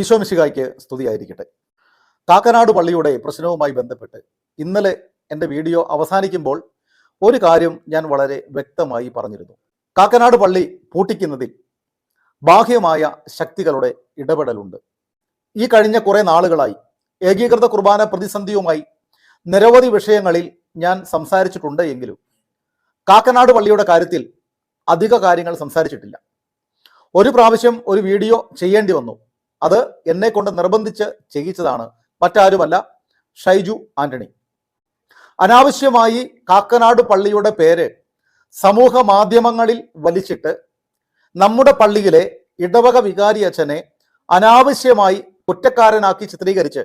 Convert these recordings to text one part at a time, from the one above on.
ഈശോമിശികായ്ക്ക് സ്തുതിയായിരിക്കട്ടെ. കാക്കനാട് പള്ളിയുടെ പ്രശ്നവുമായി ബന്ധപ്പെട്ട് ഇന്നലെ എന്റെ വീഡിയോ അവസാനിക്കുമ്പോൾ ഒരു കാര്യം ഞാൻ വളരെ വ്യക്തമായി പറഞ്ഞിരുന്നു. കാക്കനാട് പള്ളി പൂട്ടിക്കുന്നതിൽ ബാഹ്യമായ ശക്തികളുടെ ഇടപെടലുണ്ട്. ഈ കഴിഞ്ഞ കുറേ നാളുകളായി ഏകീകൃത കുർബാന പ്രതിസന്ധിയുമായി നിരവധി വിഷയങ്ങളിൽ ഞാൻ സംസാരിച്ചിട്ടുണ്ട് എങ്കിലും കാക്കനാട് പള്ളിയുടെ കാര്യത്തിൽ അധിക കാര്യങ്ങൾ സംസാരിച്ചിട്ടില്ല. ഒരു പ്രാവശ്യം ഒരു വീഡിയോ ചെയ്യേണ്ടി വന്നു. അത് എന്നെ കൊണ്ട് നിർബന്ധിച്ച് ചെയ്യിച്ചതാണ്. മറ്റാരുമല്ല ഷൈജു ആന്റണി. അനാവശ്യമായി കാക്കനാട് പള്ളിയുടെ പേര് സമൂഹ മാധ്യമങ്ങളിൽ വലിച്ചിട്ട് നമ്മുടെ പള്ളിയിലെ ഇടവക വികാരി അച്ഛനെ അനാവശ്യമായി കുറ്റക്കാരനാക്കി ചിത്രീകരിച്ച്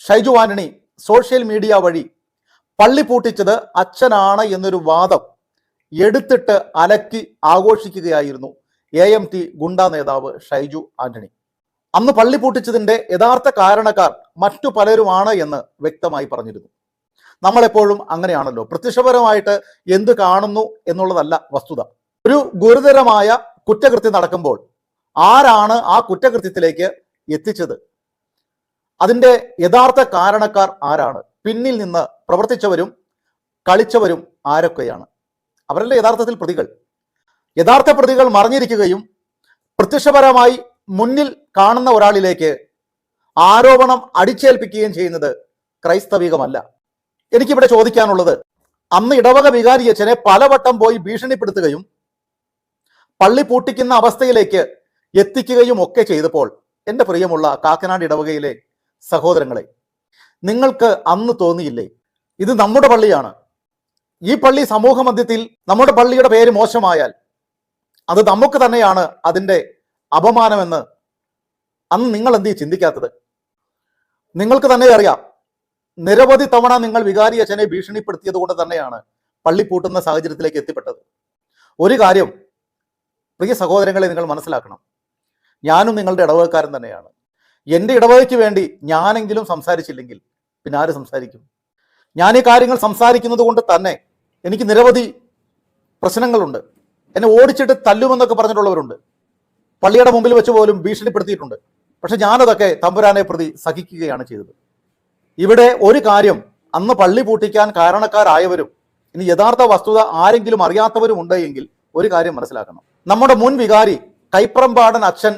ഷൈജു ആന്റണി സോഷ്യൽ മീഡിയ വഴി പള്ളി പൂട്ടിച്ചത് അച്ഛനാണ് എന്നൊരു വാദം എടുത്തിട്ട് അലക്കി ആഘോഷിക്കുകയായിരുന്നു. എ എം ടി ഗുണ്ട നേതാവ് ഷൈജു ആന്റണി. അന്ന് പള്ളി പൂട്ടിച്ചതിന്റെ യഥാർത്ഥ കാരണക്കാർ മറ്റു പലരുമാണ് എന്ന് വ്യക്തമായി പറഞ്ഞിരുന്നു. നമ്മളെപ്പോഴും അങ്ങനെയാണല്ലോ. പ്രത്യക്ഷപരമായിട്ട് എന്ത് കാണുന്നു എന്നുള്ളതല്ല വസ്തുത. ഒരു ഗുരുതരമായ കുറ്റകൃത്യം നടക്കുമ്പോൾ ആരാണ് ആ കുറ്റകൃത്യത്തിലേക്ക് എത്തിച്ചത്? അതിന്റെ യഥാർത്ഥ കാരണക്കാർ ആരാണ്? പിന്നിൽ നിന്ന് പ്രവർത്തിച്ചവരും കളിച്ചവരും ആരൊക്കെയാണ്? അവരല്ലേ യഥാർത്ഥത്തിൽ പ്രതികൾ? യഥാർത്ഥ പ്രതികൾ മറിഞ്ഞിരിക്കുകയും പ്രത്യക്ഷപരമായി മുന്നിൽ കാണുന്ന ഒരാളിലേക്ക് ആരോപണം അടിച്ചേൽപ്പിക്കുകയും ചെയ്യുന്നത് ക്രൈസ്തവികമല്ല. എനിക്കിവിടെ ചോദിക്കാനുള്ളത് അന്ന് ഇടവക വികാരി അച്ഛനെ പലവട്ടം പോയി ഭീഷണിപ്പെടുത്തുകയും പള്ളി പൂട്ടിക്കുന്ന അവസ്ഥയിലേക്ക് എത്തിക്കുകയും ഒക്കെ ചെയ്തപ്പോൾ എന്റെ പ്രിയമുള്ള കാക്കനാട് ഇടവകയിലെ സഹോദരങ്ങളെ നിങ്ങൾക്ക് അന്ന് തോന്നിയില്ലേ? ഇത് നമ്മുടെ പള്ളിയാണ്. ഈ പള്ളി സമൂഹ മധ്യത്തിൽ നമ്മുടെ പള്ളിയുടെ പേര് മോശമായാൽ അത് നമുക്ക് തന്നെയാണ് അതിന്റെ അപമാനമെന്ന് അന്ന് നിങ്ങൾ എന്ത് ചിന്തിക്കാത്തത്. നിങ്ങൾക്ക് തന്നെ അറിയാം. നിരവധി തവണ നിങ്ങൾ വികാരി അച്ഛനെ ഭീഷണിപ്പെടുത്തിയത് കൊണ്ട് തന്നെയാണ് പള്ളി പൂട്ടുന്ന സാഹചര്യത്തിലേക്ക് എത്തിപ്പെട്ടത്. ഒരു കാര്യം പ്രിയ സഹോദരങ്ങളെ നിങ്ങൾ മനസ്സിലാക്കണം. ഞാനും നിങ്ങളുടെ ഇടവകക്കാരൻ തന്നെയാണ്. എന്റെ ഇടവകയ്ക്ക് വേണ്ടി ഞാനെങ്കിലും സംസാരിച്ചില്ലെങ്കിൽ പിന്നെ ആര് സംസാരിക്കും? ഞാൻ ഈ കാര്യങ്ങൾ സംസാരിക്കുന്നത് കൊണ്ട് തന്നെ എനിക്ക് നിരവധി പ്രശ്നങ്ങളുണ്ട്. എന്നെ ഓടിച്ചിട്ട് തല്ലുമെന്നൊക്കെ പറഞ്ഞിട്ടുള്ളവരുണ്ട്. പള്ളിയുടെ മുമ്പിൽ വെച്ച് പോലും ഭീഷണിപ്പെടുത്തിയിട്ടുണ്ട്. പക്ഷെ ഞാനതൊക്കെ തമ്പുരാനെ പ്രതി സഹിക്കുകയാണ് ചെയ്തത്. ഇവിടെ ഒരു കാര്യം അന്ന് പള്ളി പൂട്ടിക്കാൻ കാരണക്കാരായവരും ഇനി യഥാർത്ഥ വസ്തുത ആരെങ്കിലും അറിയാത്തവരും ഉണ്ട് എങ്കിൽ ഒരു കാര്യം മനസ്സിലാക്കണം. നമ്മുടെ മുൻ വികാരി കൈപ്രമ്പാടൻ അച്ഛൻ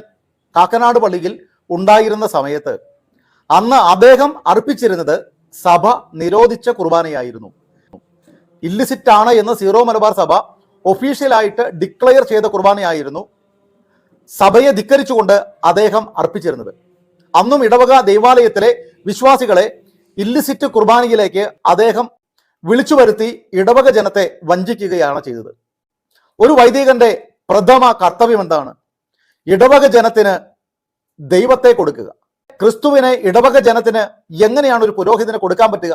കാക്കനാട് പള്ളിയിൽ ഉണ്ടായിരുന്ന സമയത്ത് അന്ന് അദ്ദേഹം അർപ്പിച്ചിരുന്നത് സഭ നിരോധിച്ച കുർബാനയായിരുന്നു. ഇല്ലിസിറ്റ് ആണ് എന്ന് സീറോ മലബാർ സഭ ഒഫീഷ്യലായിട്ട് ഡിക്ലെയർ ചെയ്ത കുർബാനയായിരുന്നു സഭയെ ധിക്കരിച്ചുകൊണ്ട് അദ്ദേഹം അർപ്പിച്ചിരുന്നത്. അന്നും ഇടവക ദൈവാലയത്തിലെ വിശ്വാസികളെ ഇല്ലിസിറ്റ് കുർബാനയിലേക്ക് അദ്ദേഹം വിളിച്ചു വരുത്തി ഇടവക ജനത്തെ വഞ്ചിക്കുകയാണ് ചെയ്തത്. ഒരു വൈദികന്റെ പ്രഥമ കർത്തവ്യം എന്താണ്? ഇടവക ജനത്തിന് ദൈവത്തെ കൊടുക്കുക. ക്രിസ്തുവിനെ ഇടവക ജനത്തിന് എങ്ങനെയാണ് ഒരു പുരോഹിതന് കൊടുക്കാൻ പറ്റുക?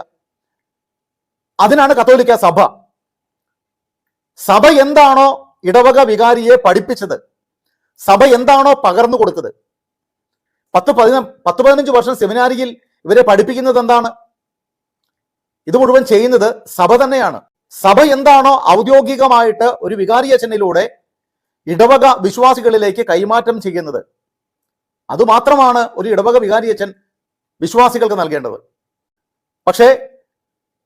അതിനാണ് കത്തോലിക്ക സഭ സഭ എന്താണോ ഇടവക വികാരിയെ പഠിപ്പിച്ചത് സഭ എന്താണോ പകർന്നു കൊടുത്തത്? പത്ത് പതിന പത്ത് പതിനഞ്ച് വർഷം സെമിനാരിയിൽ ഇവരെ പഠിപ്പിക്കുന്നത് എന്താണ്? ഇത് മുഴുവൻ ചെയ്യുന്നത് സഭ തന്നെയാണ്. സഭ എന്താണോ ഔദ്യോഗികമായിട്ട് ഒരു വികാരി അച്ഛനിലൂടെ ഇടവക വിശ്വാസികളിലേക്ക് കൈമാറ്റം ചെയ്യുന്നത്. അതുമാത്രമാണ് ഒരു ഇടവക വികാരി അച്ഛൻ വിശ്വാസികൾക്ക് നൽകേണ്ടത്. പക്ഷേ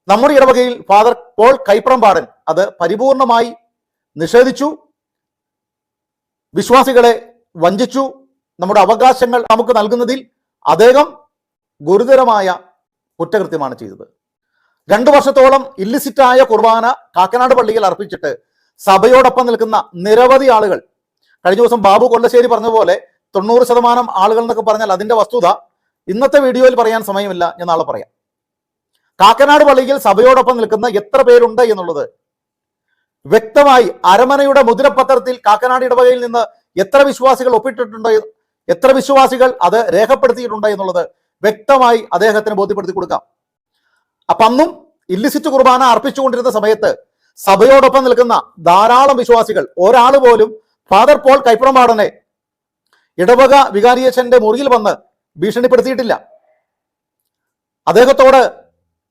നമ്മുടെ ഇടവകയിൽ ഫാദർ പോൾ കൈപ്രമ്പാടൻ അത് പരിപൂർണമായി നിഷേധിച്ചു. വിശ്വാസികളെ വഞ്ചിച്ചു. നമ്മുടെ അവകാശങ്ങൾ നമുക്ക് നൽകുന്നതിൽ അദ്ദേഹം ഗുരുതരമായ കുറ്റകൃത്യമാണ് ചെയ്തത്. രണ്ടു വർഷത്തോളം ഇല്ലിസിറ്റായ കുർബാന കാക്കനാട് പള്ളിയിൽ അർപ്പിച്ചിട്ട് സഭയോടൊപ്പം നിൽക്കുന്ന നിരവധി ആളുകൾ കഴിഞ്ഞ ദിവസം ബാബു കൊല്ലശ്ശേരി പറഞ്ഞ പോലെ തൊണ്ണൂറ് ശതമാനം ആളുകൾ എന്നൊക്കെ പറഞ്ഞാൽ അതിന്റെ വസ്തുത. ഇന്നത്തെ വീഡിയോയിൽ പറയാൻ സമയമില്ല ഞാൻ നാളെ പറയാം. കാക്കനാട് പള്ളിയിൽ സഭയോടൊപ്പം നിൽക്കുന്ന എത്ര പേരുണ്ട് എന്നുള്ളത് വ്യക്തമായി അരമനയുടെ മുദ്രപത്രത്തിൽ കാക്കനാട് ഇടവകയിൽ നിന്ന് എത്ര വിശ്വാസികൾ ഒപ്പിട്ടിട്ടുണ്ട് എത്ര വിശ്വാസികൾ അത് രേഖപ്പെടുത്തിയിട്ടുണ്ട് എന്നുള്ളത് വ്യക്തമായി അദ്ദേഹത്തിന് ബോധ്യപ്പെടുത്തി കൊടുക്കാം. അപ്പൊ അന്നും ഇല്ലിസിറ്റ് കുർബാന അർപ്പിച്ചുകൊണ്ടിരുന്ന സമയത്ത് സഭയോടൊപ്പം നിൽക്കുന്ന ധാരാളം വിശ്വാസികൾ ഒരാൾ പോലും ഫാദർ പോൾ കൈപ്രമാടനെ ഇടവക വികാരിയച്ഛന്റെ മുറിയിൽ വന്ന് ഭീഷണിപ്പെടുത്തിയിട്ടില്ല. അദ്ദേഹത്തോട്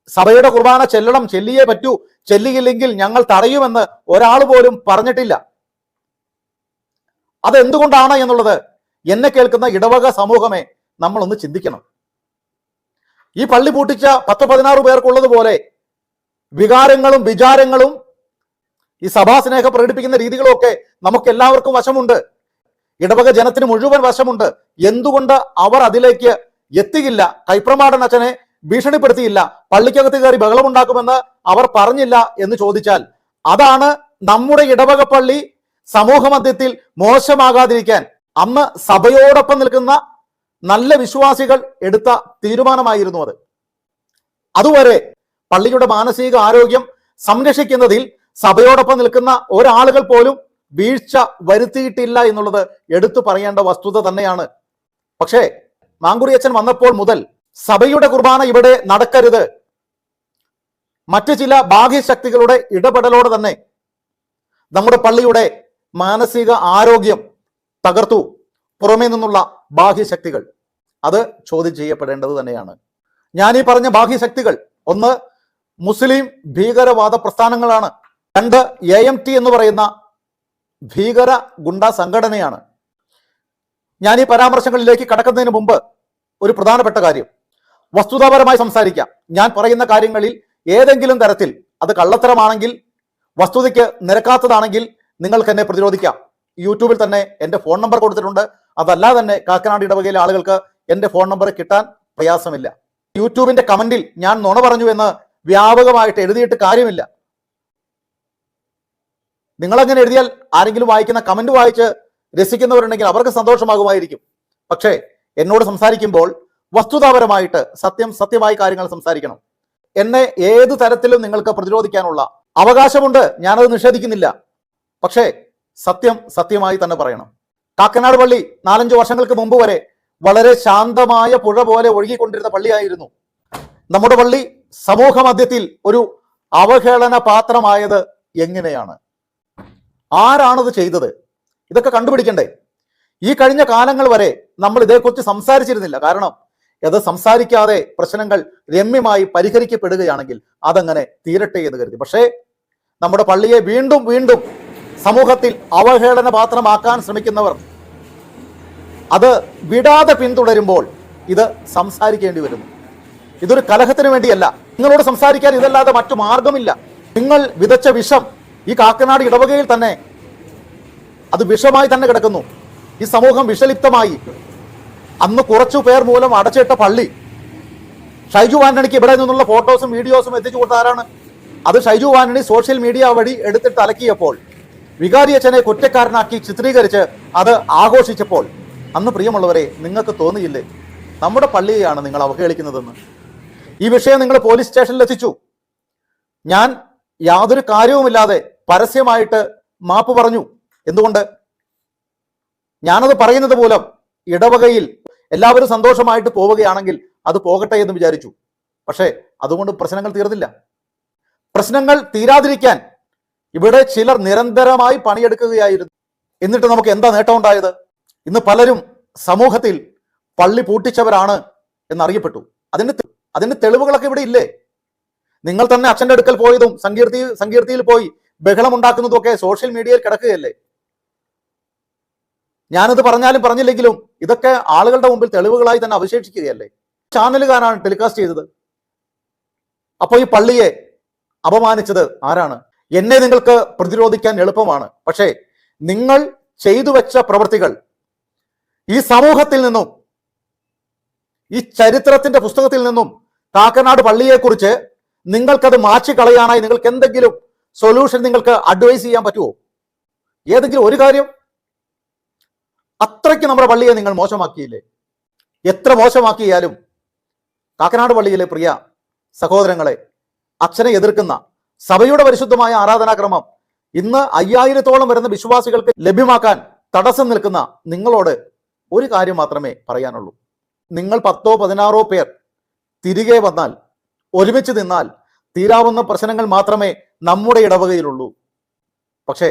സഭയുടെ കുർബാന ചെല്ലണം ചെല്ലിയേ പറ്റൂ. ചെല്ലിയില്ലെങ്കിൽ ഞങ്ങൾ തടയുമെന്ന് ഒരാൾ പോലും പറഞ്ഞിട്ടില്ല. അതെന്തുകൊണ്ടാണ് എന്നുള്ളത് എന്നെ കേൾക്കുന്ന ഇടവക സമൂഹമേ നമ്മളൊന്ന് ചിന്തിക്കണം. ഈ പള്ളി പൂട്ടിച്ച പത്ത് പതിനാറ് പേർക്കുള്ളതുപോലെ വികാരങ്ങളും വിചാരങ്ങളും ഈ സഭാസ്നേഹം പ്രകടിപ്പിക്കുന്ന രീതികളൊക്കെ നമുക്ക് എല്ലാവർക്കും വശമുണ്ട്. ഇടവക ജനത്തിന് മുഴുവൻ വശമുണ്ട്. എന്തുകൊണ്ട് അവർ അതിലേക്ക് എത്തിയില്ല? കൈപ്രമാടൻ അച്ഛനെ ഭീഷണിപ്പെടുത്തിയില്ല. പള്ളിക്കകത്ത് കയറി ബഹളമുണ്ടാക്കുമെന്ന് അവർ പറഞ്ഞില്ല എന്ന് ചോദിച്ചാൽ അതാണ് നമ്മുടെ ഇടവക പള്ളി സമൂഹ മധ്യത്തിൽ മോശമാകാതിരിക്കാൻ അന്ന് സഭയോടൊപ്പം നിൽക്കുന്ന നല്ല വിശ്വാസികൾ എടുത്ത തീരുമാനമായിരുന്നു അത്. അതുവരെ പള്ളിയുടെ മാനസിക ആരോഗ്യം സംരക്ഷിക്കുന്നതിൽ സഭയോടൊപ്പം നിൽക്കുന്ന ഒരാളുകൾ പോലും വീഴ്ച വരുത്തിയിട്ടില്ല എന്നുള്ളത് എടുത്തു പറയേണ്ട വസ്തുത തന്നെയാണ്. പക്ഷേ മാങ്കുറിയച്ചൻ വന്നപ്പോൾ മുതൽ സഭയുടെ കുർബാന ഇവിടെ നടക്കരുത്. മറ്റ് ചില ബാഹ്യശക്തികളുടെ ഇടപെടലോടെ തന്നെ നമ്മുടെ പള്ളിയുടെ മാനസിക ആരോഗ്യം തകർത്തു പുറമേ നിന്നുള്ള ബാഹ്യശക്തികൾ. അത് ചോദ്യം ചെയ്യപ്പെടേണ്ടത് തന്നെയാണ്. ഞാൻ ഈ പറഞ്ഞ ബാഹ്യശക്തികൾ ഒന്ന് മുസ്ലിം ഭീകരവാദ പ്രസ്ഥാനങ്ങളാണ്. രണ്ട് എ എം ടി എന്ന് പറയുന്ന ഭീകര ഗുണ്ട സംഘടനയാണ്. ഞാൻ ഈ പരാമർശങ്ങളിലേക്ക് കടക്കുന്നതിന് മുമ്പ് ഒരു പ്രധാനപ്പെട്ട കാര്യം. വസ്തുതാപരമായി സംസാരിക്കാം. ഞാൻ പറയുന്ന കാര്യങ്ങളിൽ ഏതെങ്കിലും തരത്തിൽ അത് കള്ളത്തരമാണെങ്കിൽ വസ്തുതയ്ക്ക് നിരക്കാത്തതാണെങ്കിൽ നിങ്ങൾക്ക് എന്നെ പ്രതിരോധിക്കാം. യൂട്യൂബിൽ തന്നെ എന്റെ ഫോൺ നമ്പർ കൊടുത്തിട്ടുണ്ട്. അതല്ലാതെ തന്നെ കാക്കനാട് ഇടവകയിലെ ആളുകൾക്ക് എന്റെ ഫോൺ നമ്പർ കിട്ടാൻ പ്രയാസമില്ല. യൂട്യൂബിന്റെ കമന്റിൽ ഞാൻ നുണ പറഞ്ഞു എന്ന് വ്യാപകമായിട്ട് എഴുതിയിട്ട് കാര്യമില്ല. നിങ്ങളങ്ങനെ എഴുതിയാൽ ആരെങ്കിലും വായിക്കുന്ന കമന്റ് വായിച്ച് രസിക്കുന്നവരുണ്ടെങ്കിൽ അവർക്ക് സന്തോഷമാകുമായിരിക്കും. പക്ഷേ എന്നോട് സംസാരിക്കുമ്പോൾ വസ്തുതാപരമായിട്ട് സത്യം സത്യമായി കാര്യങ്ങൾ സംസാരിക്കണം. എന്നെ ഏത് തരത്തിലും നിങ്ങൾക്ക് പ്രതിരോധിക്കാനുള്ള അവകാശമുണ്ട്. ഞാനത് നിഷേധിക്കുന്നില്ല. പക്ഷേ സത്യം സത്യമായി തന്നെ പറയണം. കാക്കനാട് പള്ളി നാലഞ്ച് വർഷങ്ങൾക്ക് മുമ്പ് വരെ വളരെ ശാന്തമായ പുഴ പോലെ ഒഴുകിക്കൊണ്ടിരുന്ന പള്ളിയായിരുന്നു. നമ്മുടെ പള്ളി സമൂഹ മധ്യത്തിൽ ഒരു അവഹേളന പാത്രമായത് എങ്ങനെയാണ്? ആരാണത് ചെയ്തത്? ഇതൊക്കെ കണ്ടുപിടിക്കണ്ടേ? ഈ കഴിഞ്ഞ കാലങ്ങൾ വരെ നമ്മൾ ഇതേക്കുറിച്ച് സംസാരിച്ചിരുന്നില്ല. കാരണം ഇത് സംസാരിക്കാതെ പ്രശ്നങ്ങൾ രമ്യമായി പരിഹരിക്കപ്പെടുകയാണെങ്കിൽ അതങ്ങനെ തീരട്ടെ എന്ന് കരുതി. പക്ഷേ നമ്മുടെ പള്ളിയെ വീണ്ടും വീണ്ടും സമൂഹത്തിൽ അവഹേളന പാത്രമാക്കാൻ ശ്രമിക്കുന്നവർ അത് വിടാതെ പിന്തുടരുമ്പോൾ ഇത് സംസാരിക്കേണ്ടി വരുന്നു ഇതൊരു കലഹത്തിന് വേണ്ടിയല്ല. നിങ്ങളോട് സംസാരിക്കാൻ ഇതല്ലാതെ മറ്റു മാർഗമില്ല. നിങ്ങൾ വിതച്ച വിഷം ഈ കാക്കനാട് ഇടവകയിൽ തന്നെ അത് വിഷമായി തന്നെ കിടക്കുന്നു. ഈ സമൂഹം വിഷലിപ്തമായി. അന്ന് കുറച്ചു പേർ മൂലം അടച്ചിട്ട പള്ളി. ഷൈജു ആന്റണിക്ക് ഇവിടെ നിന്നുള്ള ഫോട്ടോസും വീഡിയോസും എത്തിച്ചു കൊടുത്ത ആരാണ്? അത് ഷൈജു ആന്റണി സോഷ്യൽ മീഡിയ വഴി എടുത്തിട്ട് അലക്കിയപ്പോൾ വികാരി അച്ഛനെ കുറ്റക്കാരനാക്കി ചിത്രീകരിച്ച് അത് ആഘോഷിച്ചപ്പോൾ അന്ന് പ്രിയമുള്ളവരെ നിങ്ങൾക്ക് തോന്നിയില്ലേ? നമ്മുടെ പള്ളിയെയാണ് നിങ്ങൾ അവഹേളിക്കുന്നതെന്ന്. ഈ വിഷയം നിങ്ങൾ പോലീസ് സ്റ്റേഷനിൽ എത്തിച്ചു. ഞാൻ യാതൊരു കാര്യവുമില്ലാതെ പരസ്യമായിട്ട് മാപ്പ് പറഞ്ഞു. എന്തുകൊണ്ട്? ഞാനത് പറയുന്നത് മൂലം ഇടവകയിൽ എല്ലാവരും സന്തോഷമായിട്ട് പോവുകയാണെങ്കിൽ അത് പോകട്ടെ എന്ന് വിചാരിച്ചു. പക്ഷേ അതുകൊണ്ട് പ്രശ്നങ്ങൾ തീർന്നില്ല. പ്രശ്നങ്ങൾ തീരാതിരിക്കാൻ ഇവിടെ ചിലർ നിരന്തരമായി പണിയെടുക്കുകയായിരുന്നു. എന്നിട്ട് നമുക്ക് എന്താ നേട്ടം ഉണ്ടായത്? ഇന്ന് പലരും സമൂഹത്തിൽ പള്ളി പൂട്ടിച്ചവരാണ് എന്നറിയപ്പെട്ടു. അതിന് അതിന് തെളിവുകളൊക്കെ ഇവിടെ ഇല്ലേ? നിങ്ങൾ തന്നെ അച്ഛന്റെ അടുക്കൽ പോയതും സങ്കീർത്തി സങ്കീർത്തിയിൽ പോയി ബഹളം ഉണ്ടാക്കുന്നതും ഒക്കെ സോഷ്യൽ മീഡിയയിൽ കിടക്കുകയല്ലേ? ഞാനത് പറഞ്ഞാലും പറഞ്ഞില്ലെങ്കിലും ഇതൊക്കെ ആളുകളുടെ മുമ്പിൽ തെളിവുകളായി തന്നെ അവശേഷിക്കുകയല്ലേ? ചാനലുകാരാണ് ടെലികാസ്റ്റ് ചെയ്തത്. അപ്പോൾ ഈ പള്ളിയെ അപമാനിച്ചത് ആരാണ്? എന്നെ നിങ്ങൾക്ക് പ്രതിരോധിക്കാൻ എളുപ്പമാണ്. പക്ഷേ നിങ്ങൾ ചെയ്തു വെച്ച പ്രവൃത്തികൾ ഈ സമൂഹത്തിൽ നിന്നും ഈ ചരിത്രത്തിന്റെ പുസ്തകത്തിൽ നിന്നും കാക്കനാട് പള്ളിയെക്കുറിച്ച് നിങ്ങൾക്കത് മാറ്റിക്കളയാനായി നിങ്ങൾക്ക് എന്തെങ്കിലും സൊല്യൂഷൻ നിങ്ങൾക്ക് അഡ്വൈസ് ചെയ്യാൻ പറ്റുമോ ഏതെങ്കിലും ഒരു കാര്യം അത്രയ്ക്ക് നമ്മുടെ പള്ളിയെ നിങ്ങൾ മോശമാക്കിയില്ലേ? എത്ര മോശമാക്കിയാലും കാക്കനാട് പള്ളിയിലെ പ്രിയ സഹോദരങ്ങളെ അച്ഛനെ എതിർക്കുന്ന സഭയുടെ പരിശുദ്ധമായ ആരാധനാക്രമം ഇന്ന് അയ്യായിരത്തോളം വരുന്ന വിശ്വാസികൾക്ക് ലഭ്യമാക്കാൻ തടസ്സം നിൽക്കുന്ന നിങ്ങളോട് ഒരു കാര്യം മാത്രമേ പറയാനുള്ളൂ. നിങ്ങൾ പത്തോ പതിനാറോ പേർ തിരികെ വന്നാൽ ഒരുമിച്ച് നിന്നാൽ തീരാവുന്ന പ്രശ്നങ്ങൾ മാത്രമേ നമ്മുടെ ഇടവകയിലുള്ളൂ. പക്ഷേ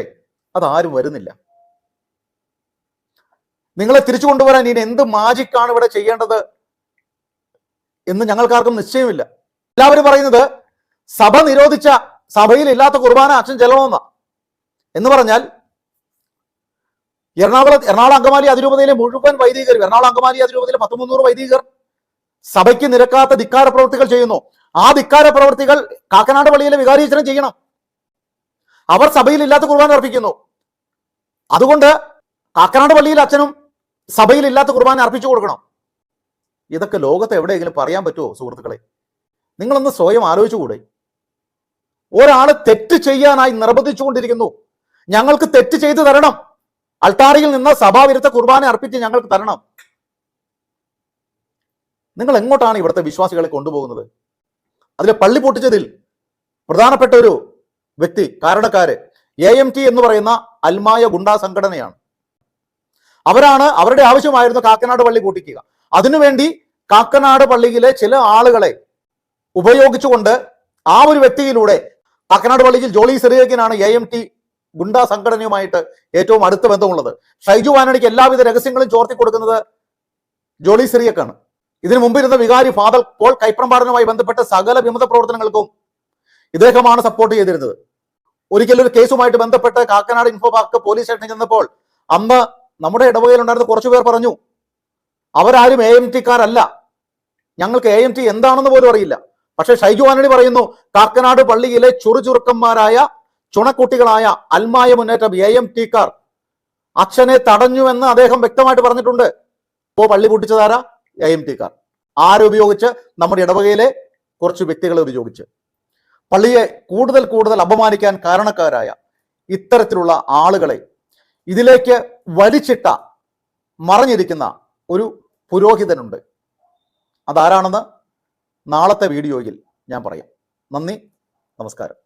അതാരും വരുന്നില്ല. നിങ്ങളെ തിരിച്ചു കൊണ്ടുവരാൻ ഇനി എന്ത് മാജിക്കാണ് ഇവിടെ ചെയ്യേണ്ടത് എന്ന് ഞങ്ങൾക്കാർക്കും നിശ്ചയമില്ല. എല്ലാവരും പറയുന്നത് സഭ നിരോധിച്ച സഭയിൽ ഇല്ലാത്ത കുർബാന അച്ഛൻ ചെല്ലണമെന്ന. എന്ന് പറഞ്ഞാൽ എറണാകുളം എറണാകുളം അങ്കമാലി അതിരൂപതയിലെ മുഴുവൻ വൈദികർ എറണാകുളം അങ്കമാലി അതിരൂപതയിലെ പത്ത് മുന്നൂറ് വൈദികർ സഭയ്ക്ക് നിരക്കാത്ത ധിക്കാര പ്രവൃത്തികൾ ചെയ്യുന്നു. ആ ധിക്കാര പ്രവൃത്തികൾ കാക്കനാട് പള്ളിയിലെ വികാരീചനം ചെയ്യണം. അവർ സഭയിൽ ഇല്ലാത്ത കുർബാന അർപ്പിക്കുന്നു. അതുകൊണ്ട് കാക്കനാട് പള്ളിയിൽ അച്ഛനും സഭയിൽ ഇല്ലാത്ത കുർബാന അർപ്പിച്ചു കൊടുക്കണം. ഇതൊക്കെ ലോകത്ത് എവിടെയെങ്കിലും പറയാൻ പറ്റുമോ സുഹൃത്തുക്കളെ? നിങ്ങളൊന്ന് സ്വയം ആലോചിച്ചുകൂടെ ഒരാൾ തെറ്റ് ചെയ്യാനായി നിർബന്ധിച്ചുകൊണ്ടിരിക്കുന്നു. ഞങ്ങൾക്ക് തെറ്റ് ചെയ്തു തരണം. അൾട്ടാറിയിൽ നിന്ന് സഭാവിരുദ്ധ കുർബാന അർപ്പിച്ച് ഞങ്ങൾക്ക് തരണം. നിങ്ങൾ എങ്ങോട്ടാണ് ഇവിടുത്തെ വിശ്വാസികളെ കൊണ്ടുപോകുന്നത്? അതിൽ പള്ളി പൊട്ടിച്ചതിൽ പ്രധാനപ്പെട്ട ഒരു വ്യക്തി കാരണക്കാര് എ എം ടി എന്ന് പറയുന്ന അൽമായ ഗുണ്ടാ സംഘടനയാണ്. അവരാണ് അവരുടെ ആവശ്യമായിരുന്നു കാക്കനാട് പള്ളി കൂട്ടിക്കുക അതിനുവേണ്ടി കാക്കനാട് പള്ളിയിലെ ചില ആളുകളെ ഉപയോഗിച്ചുകൊണ്ട് ആ ഒരു വ്യക്തിയിലൂടെ കാക്കനാട് പള്ളിയിൽ ജോളി സെറിയക്കിനാണ് എ എം ടി ഗുണ്ടാ സംഘടനയുമായിട്ട് ഏറ്റവും അടുത്ത ബന്ധമുള്ളത്. ഷൈജു വാനടിക്ക് എല്ലാവിധ രഹസ്യങ്ങളും ചോർത്തി കൊടുക്കുന്നത് ജോളി സെറിയക്കാണ്. ഇതിനു മുമ്പ് ഇരുന്ന വികാരി ഫാദർ പോൾ കൈപ്രമ്പാടനുമായി ബന്ധപ്പെട്ട സകല വിമത പ്രവർത്തനങ്ങൾക്കും ഇദ്ദേഹമാണ് സപ്പോർട്ട് ചെയ്തിരുന്നത്. ഒരിക്കലും ഒരു കേസുമായിട്ട് ബന്ധപ്പെട്ട് കാക്കനാട് ഇൻഫോ പാർക്ക് പോലീസ് സ്റ്റേഷനിൽ ചെന്നപ്പോൾ അന്ന് നമ്മുടെ ഇടവകയിലുണ്ടായിരുന്ന കുറച്ചു പേർ പറഞ്ഞു അവരാരും എ എം ടിക്കാരല്ല ഞങ്ങൾക്ക് എ എം ടി എന്താണെന്ന് പോലും അറിയില്ല. പക്ഷെ ഷൈജു ആന്റണി പറയുന്നു കാക്കനാട് പള്ളിയിലെ ചുറുചുറുക്കന്മാരായ ചുണക്കുട്ടികളായ അൽമായ മുന്നേറ്റം എ എം ടിക്കാർ അച്ഛനെ തടഞ്ഞുവെന്ന് അദ്ദേഹം വ്യക്തമായിട്ട് പറഞ്ഞിട്ടുണ്ട്. ഇപ്പോ പള്ളി പൊട്ടിച്ചതാരാ? എ എം ടിക്കാർ ആരുപയോഗിച്ച് നമ്മുടെ ഇടവകയിലെ കുറച്ച് വ്യക്തികളെ ഉപയോഗിച്ച്. പള്ളിയെ കൂടുതൽ കൂടുതൽ അപമാനിക്കാൻ കാരണക്കാരായ ഇത്തരത്തിലുള്ള ആളുകളെ ഇതിലേക്ക് വലിച്ചിട്ട മറഞ്ഞിരിക്കുന്ന ഒരു പുരോഹിതനുണ്ട്. അതാരാണെന്ന് നാളത്തെ വീഡിയോയിൽ ഞാൻ പറയാം. നന്ദി നമസ്കാരം.